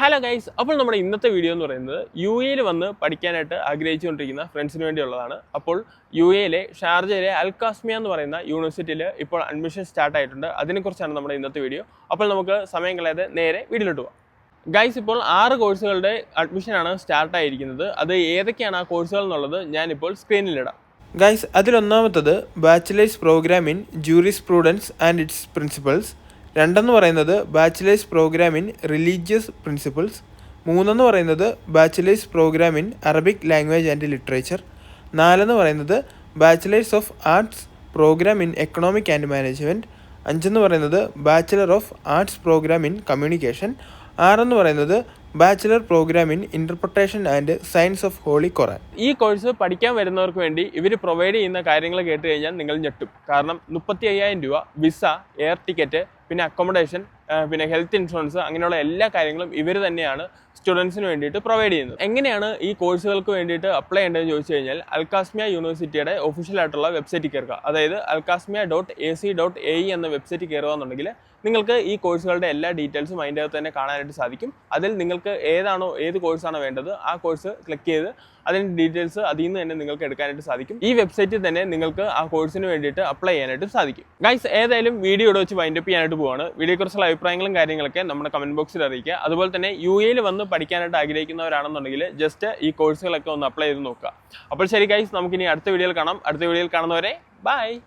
Hello guys അപ്പോൾ നമ്മുടെ ഇന്നത്തെ വീഡിയോ എന്ന് പറയുന്നത് യു എയിൽ വന്ന് പഠിക്കാനായിട്ട് ആഗ്രഹിച്ചുകൊണ്ടിരിക്കുന്ന ഫ്രണ്ട്സിന് വേണ്ടിയുള്ളതാണ്. അപ്പോൾ യു എയിലെ ഷാർജയിലെ അൽകാസ്മിയ എന്ന് പറയുന്ന യൂണിവേഴ്സിറ്റിയിൽ ഇപ്പോൾ അഡ്മിഷൻ സ്റ്റാർട്ട് ആയിട്ടുണ്ട്. അതിനെക്കുറിച്ചാണ് നമ്മുടെ ഇന്നത്തെ വീഡിയോ അപ്പോൾ നമുക്ക് സമയം കളയാതെ നേരെ വീട്ടിലിട്ട് പോകാം ഗൈസ് ഇപ്പോൾ ആറ് കോഴ്സുകളുടെ അഡ്മിഷനാണ് സ്റ്റാർട്ട് ആയിരിക്കുന്നത്. അത് ഏതൊക്കെയാണ് ആ കോഴ്സുകൾ എന്നുള്ളത് ഞാനിപ്പോൾ സ്ക്രീനിലിടാം guys അതിലൊന്നാമത്തത് bachelors programme in jurisprudence and its principles രണ്ടെന്ന് പറയുന്നത് bachelors programme in religious principles. മൂന്നെന്ന് പറയുന്നത് bachelors programme in Arabic language and literature. നാലെന്ന് പറയുന്നത് bachelors of arts programme in economic and management അഞ്ചെന്ന് പറയുന്നത് bachelor of arts programme in communication. ആറെന്ന് പറയുന്നത് bachelor programme in interpretation and science of holy Quran ഈ course പഠിക്കാൻ വരുന്നവർക്ക് വേണ്ടി ഇവർ provide ചെയ്യുന്ന കാര്യങ്ങൾ കേട്ട് കഴിഞ്ഞാൽ നിങ്ങൾ ഞെട്ടും. കാരണം മുപ്പത്തി അയ്യായിരം രൂപ വിസ എയർ ടിക്കറ്റ് പിന്നെ അക്കോമഡേഷൻ പിന്നെ ഹെൽത്ത് ഇൻഷുറൻസ് അങ്ങനെയുള്ള എല്ലാ കാര്യങ്ങളും ഇവർ തന്നെയാണ് സ്റ്റുഡൻസിന് വേണ്ടിയിട്ട് പ്രൊവൈഡ് ചെയ്യുന്നത്. എങ്ങനെയാണ് ഈ കോഴ്സുകൾക്ക് വേണ്ടിയിട്ട് അപ്ലൈ ചെയ്യേണ്ടതെന്ന് ചോദിച്ചു കഴിഞ്ഞാൽ അൽക്കാസ്മിയ യൂണിവേഴ്സിറ്റിയുടെ ഒഫീഷ്യൽ ആയിട്ടുള്ള വെബ്സൈറ്റിൽ കയറുക. അതായത് Alqasimia dot A C dot A E എന്ന വെബ്സൈറ്റ് കയറുക എന്നുണ്ടെങ്കിൽ നിങ്ങൾക്ക് ഈ കോഴ്സുകളുടെ എല്ലാ ഡീറ്റെയിൽസും അതിന്റെ അകത്ത് തന്നെ കാണാനായിട്ട് സാധിക്കും. അതിൽ നിങ്ങൾക്ക് ഏതാണോ ഏത് കോഴ്സാണോ വേണ്ടത് ആ കോഴ്സ് ക്ലിക്ക് ചെയ്ത് അതിന്റെ ഡീറ്റെയിൽസ് അതിൽ നിന്ന് തന്നെ നിങ്ങൾക്ക് എടുക്കാനായിട്ട് സാധിക്കും. ഈ വെബ്സൈറ്റിൽ തന്നെ നിങ്ങൾക്ക് ആ കോഴ്സിന് വേണ്ടിയിട്ട് അപ്ലൈ ചെയ്യാനായിട്ട് സാധിക്കും. ഗൈസ് ഏതായാലും വീഡിയോ ഇവിടെ വെച്ച് വൈൻഡപ്പ് ചെയ്യാനായിട്ട് പോവാണ്. വീഡിയോയെക്കുറിച്ചുള്ള അഭിപ്രായങ്ങളും കാര്യങ്ങളൊക്കെ നമ്മുടെ കമന്റ് ബോക്സിൽ അറിയിക്കുക. അതുപോലെ തന്നെ യു എയിൽ വന്ന് പഠിക്കാനായിട്ട് ആഗ്രഹിക്കുന്നവരാണെന്നുണ്ടെങ്കിൽ ജസ്റ്റ് ഈ കോഴ്സുകളൊക്കെ ഒന്ന് അപ്ലൈ ചെയ്ത് നോക്കുക. അപ്പോൾ ശരി ഗൈസ് നമുക്കിനി അടുത്ത വീഡിയോയിൽ കാണാം. അടുത്ത വീഡിയോയിൽ കാണുന്നവരെ ബൈ